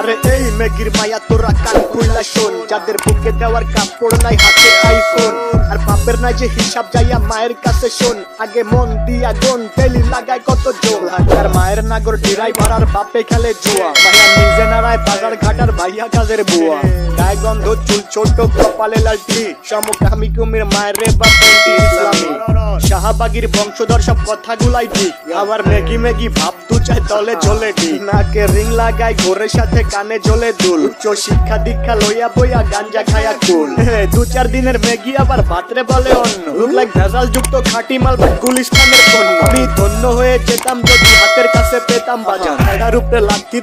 আরে এই মেগির মায়া তোরা কান খুইলা শোন। যাদের বুকে দেওয়ার কাপড় নাই, হাতে আইফোন আর বাপের নাই যে হিসাব যাইয়া মায়ের কাছে শোন। আগে মন দিয়া গন টেলি লাগায় কত জোর। আর মায়ের নাগর ড্রাইভার আর বাপে খেলে জুয়া। ভাইয়া নিজে বাজার ঘাটার ভাইয়া কাজের বুয়া। গন্ধ, চুল ছোট, কপালে লালটি। সমকামী কুমির, মায়ের রে ইসলামী। শাহবাগির বংশধর সব কথাগুলাই ঠিক। আবার মেগি মেগি ভাব তু চাই তলে ঝোলে ঠিক। নাকে রিং লাগায় ঘোরের সাথে কানে ঝোলে দুল। উচ্চ শিক্ষা দীক্ষা লইয়া বইয়া গাঞ্জা খায়া কুল। দু চার দিনের মেগি আবার ভাতরে বলে অন্য লুক লাইক ভেজাল যুক্ত খাটি মাল বা পণ্য। আমি ধন্য হয়ে যেতাম যদি হাতের কাছে পেতাম বাজার।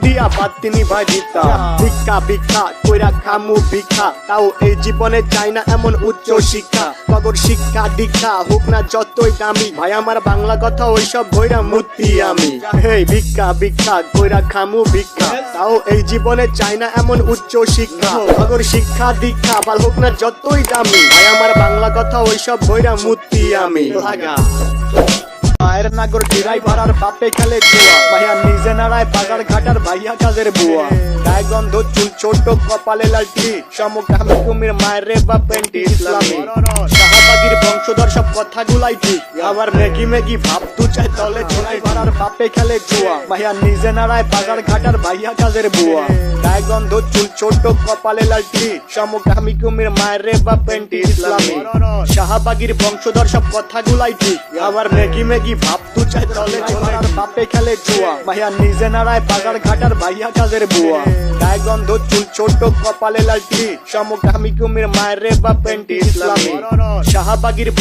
দিয়া তিনি ভাই দিতাম। ভিক্ষা ভিক্ষা কইরা খামু ভিক্ষা। তাও এই জীবনে চাই না এমন উচ্চ শিক্ষা। কগর শিক্ষা দীক্ষা হোক না যতই দামি। ভাই, আমার বাংলা কথা ওইসব বইরা মূর্তি আমি। হেই ভিক্ষা ভিক্ষা কইরা খামু ভিক্ষা। তাও এই জীবনে চাই না এমন উচ্চ শিক্ষা। কগর শিক্ষা দীক্ষা বাল হোক না যতই দামি। ভাই আমার বাংলা কথা ওইসব বইরা মূর্তি আমি। লাগা মায়ের নাগর ড্রাইভার আর বাপে খেলে জুয়া। ভাইয়া নিজে নাড়ায় বাজার ঘাটার ভাইয়া কাজের বুয়া। গায়ে গন্ধ চুল ছোট কপালে লালটি সমকামী কুমির মায়ের রে বা পেন্টি ইসলামী শাহবাগির বংশধর সব কথাগুলাই ঠিক। আবার মেগি মেগি ভাব, তু চাই তলে ছোড়াই ভাড়ার বাপে খেলে জুয়া। ভাইয়া নিজে নাড়ায় বাজার ঘাটার ভাইয়া কাজের বুয়া। গায়ে গন্ধ, চুল ছোট, কপালে লালটি। সমকামী কুমির, মায়ের রে বা পেন্টি ইসলামী। শাহবাগির বংশধর সব কথাগুলাই ঠিক। আবার ভাব, তু চাই তলে বাপে খেলে জুয়া। ভাইয়া নিজে নাড়ায় বাজার ঘাটার ভাইয়া কাজের বুয়া। গায়ে গন্ধ, চুল ছোট, কপালে লালটি। সমকামী কুমির, মায়ের রে বা পেন্টি ইসলামী। শাহবাগির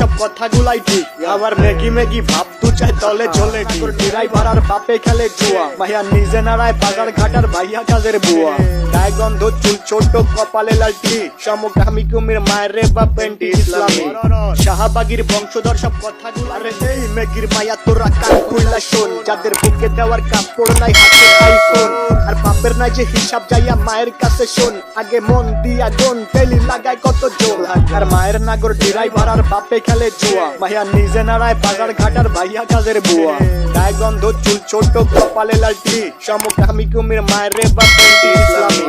সব কথাগুলাই ঠিক। আবার মেগি মেগি ভাব তু তলে চলে ড্রাইভার আর বাপে খেলে জুয়া। ভাইয়া নিজে নাড়ায় বাজার ঘাটার ভাইয়া কাজের বুয়া। গায়ে গন্ধ চুল ছোট কপালে লালটি। সমকামী কুমির মায়ের রে বা পেন্টি ইসলামী। শাহবাগির বংশধর সব কথাগুলো আরে এই মেগির মায়া তোরা কান খুইলা শোন। যাদের বুকে দেওয়ার কাপড় নাই হাতে আইফোন। আর বাপের নাই যে হিসাব যাইয়া মায়ের কাছে শোন। আগে মন দিয়া গন টেলি লাগায় কত জোর। আর মায়ের নাগর ড্রাইভার আর বাপে খেলে জুয়া। ভাইয়া নিজে নাড়ায় বাজার ঘাটার ভাইয়া কাজের বুয়া? গায়ে গন্ধ চুল ছোট কপালে লালটি। সমকামী কুমির মায়ের রে বা ইসলামী।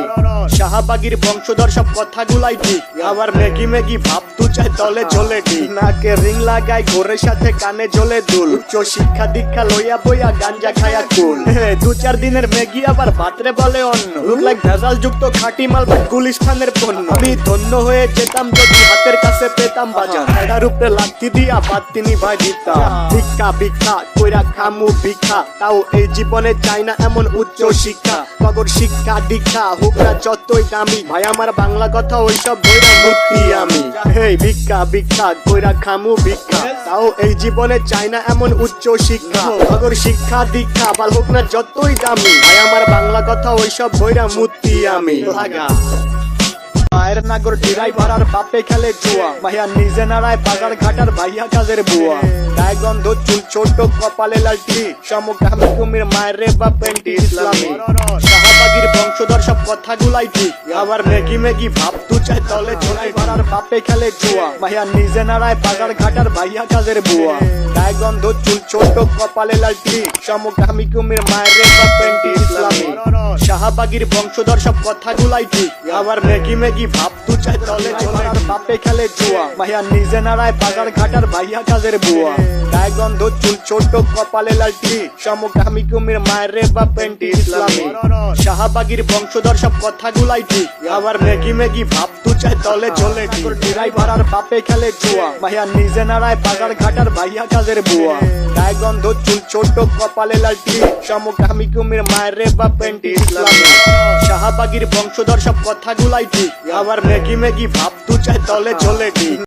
শাহবাগির বংশধর সব কথাগুলাই ঠিক। আবার মেগি মেগি ভাব তু চাই তলে ঝোলে ঠিক। নাকে রিং লাগায় ঘোরের সাথে কানে ঝোলে দুল। উচ্চ শিক্ষা দীক্ষা লইয়া বইয়া গাঞ্জা খায়া কুল। দু চার দিনের মেগি আবার ভাতরে বলে অন্য লুক লাইক ভেজাল যুক্ত খাটি মাল বা গুলিস্তানের পণ্য। আমি ধন্য হয়ে যেতাম যদি হাতের কাছে পেতাম বাজার। এটার উপরে লাথি দিয়া বাদ তিনি ভাই দিতাম। ভিক্ষা ভিক্ষা কইরা খামু ভিক্ষা। তাও এই জীবনে চাই না এমন উচ্চ শিক্ষা। কগর শিক্ষা দীক্ষা হোক না যতই দামি। ভাই, আমার বাংলা কথা ওইসব বইরা মূর্তি আমি। হেই, ভিক্ষা ভিক্ষা, কইরা খামু ভিক্ষা। তাও এই জীবনে চাই না এমন উচ্চ শিক্ষা। কগর শিক্ষা দীক্ষা, বাল হোক না যতই দামি। ভাই, আমার বাংলা কথা ওইসব বইরা মুক্তি আমি। লাগা মায়ের নাগর ড্রাইভার আর বাপে খেলে জুয়া। ভাইয়া নিজে নাড়ায় বাজার ঘাটার ভাইয়া কাজের বুয়া। গায়ে গন্ধ, চুল ছোট, কপালে লালটি। সমকামী কুমির মায়ের রে বা পেন্টি ইসলামী। শাহবাগির বংশধর সব কথাগুলাই ঠিক। আবার মেগি মেগি ভাব তু চাই তলে ছোড়াই ভাড়ার বাপে খেলে জুয়া। ভাইয়া নিজে নাড়ায় বাজার ঘাটার ভাইয়া কাজের বুয়া। গায়ে গন্ধ, চুল ছোট, কপালে লালটি। সমকামী কুমির মায়ের বা পেন্টি ইসলামী। শাহবাগির বংশধর সব কথাগুলাই ঠিক। আবার মেগি মেগি ভাব তু চাই ছোড়ার বাপে খেলে জুয়া। ভাইয়া নিজে নাড়ায় বাজার ঘাটার ভাইয়া কাজের বুয়া। গায়ে গন্ধ, চুল ছোট, কপালে লালটি। সমকামী কুমির, মায়ের রে বা পেন্টি ইসলামী। শাহবাগির বংশধর সব কথাগুলাই ঠিক। আবার মেগি মেগি ভাব তু চাই তলে চলে ড্রাইভার আর বাপে খেলে জুয়া। ভাইয়া নিজে নাড়ায় বাজার ঘাটার ভাইয়া কাজের বুয়া। গায়ে গন্ধ, চুল ছোট, কপালে লালটি। সমকামী কুমির, মায়ের রে বা পেন্টি ইসলামী। শাহবাগির বংশধর সব কথাগুলাই ঠিক। আবার মেগি মেগি ভাব তু চাই তলে চলে ঠিক